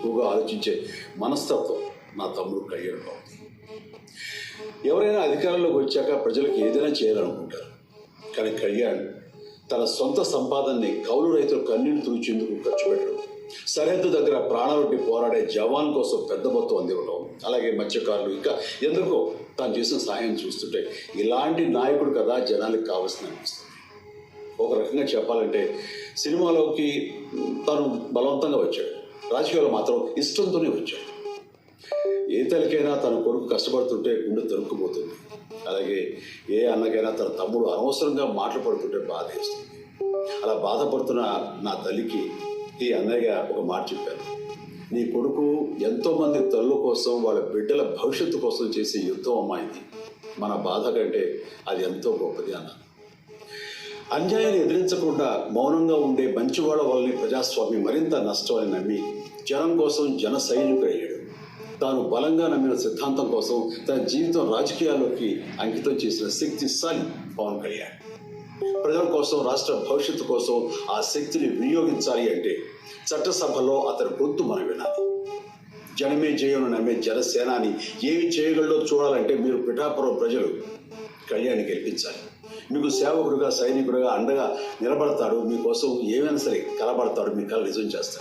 ఎక్కువగా ఆలోచించే మనస్తత్వం నా తమ్ముడు కళ్యాణ్లో ఉంది ఎవరైనా అధికారంలోకి వచ్చాక ప్రజలకు ఏదైనా చేయాలనుకుంటారు. కానీ కళ్యాణ్ తన సొంత సంపాదనని కౌలు రైతులు కన్నీళ్ళు తుడిచేందుకు ఖర్చు పెట్టడం సరిహద్దు దగ్గర ప్రాణాలొట్టి పోరాడే జవాన్ కోసం పెద్ద మొత్తం అందివ్వడం అలాగే మత్స్యకారులు ఇంకా ఎందుకో తాను చేసిన సహాయం చూస్తుంటే ఇలాంటి నాయకుడు కదా జనానికి కావాల్సిన అనిపిస్తుంది. ఒక రకంగా చెప్పాలంటే సినిమాలోకి తను బలవంతంగా వచ్చాడు. రాజకీయాలు మాత్రం ఇష్టంతోనే వచ్చాడు. ఏ తల్లికైనా తన కొడుకు కష్టపడుతుంటే గుండె తరుక్కుపోతుంది. అలాగే ఏ అన్నకైనా తన తమ్ముడు అనవసరంగా మాటలు పడుతుంటే బాధ వేస్తుంది. అలా బాధపడుతున్న నా తల్లికి ఈ అన్నయ్య ఒక మాట చెప్పాను నీ కొడుకు ఎంతోమంది తల్లు కోసం వాళ్ళ బిడ్డల భవిష్యత్తు కోసం చేసే యుద్ధం అమ్మాయింది. మన బాధ కంటే అది ఎంతో గొప్పది అన్నాను. అన్యాయాన్ని ఎదిరించకుండా మౌనంగా ఉండే మంచివాళ్ళ వల్లనే ప్రజాస్వామి మరింత నష్టమని నమ్మి జనం కోసం జన సైనికుడయ్యాడు. తాను బలంగా నమ్మిన సిద్ధాంతం కోసం తన జీవితం రాజకీయాల్లోకి అంకితం చేసిన శక్తిశాలి పవన్ కళ్యాణ్. ప్రజల కోసం రాష్ట్ర భవిష్యత్తు కోసం ఆ శక్తిని వినియోగించాలి అంటే చట్టసభలో అతని గొంతు మనం వినాలి జనమే జయను నమ్మే జనసేనాని ఏమి చేయగలడో చూడాలంటే మీరు పిఠాపురం ప్రజలు కళ్యాణ్ గెలిపించాలి. మీకు సేవకుడుగా సైనికుడుగా అండగా నిలబడతాడు మీకోసం ఏమైనా సరే కలబడతాడు మీ కళ నిజం చేస్తాడు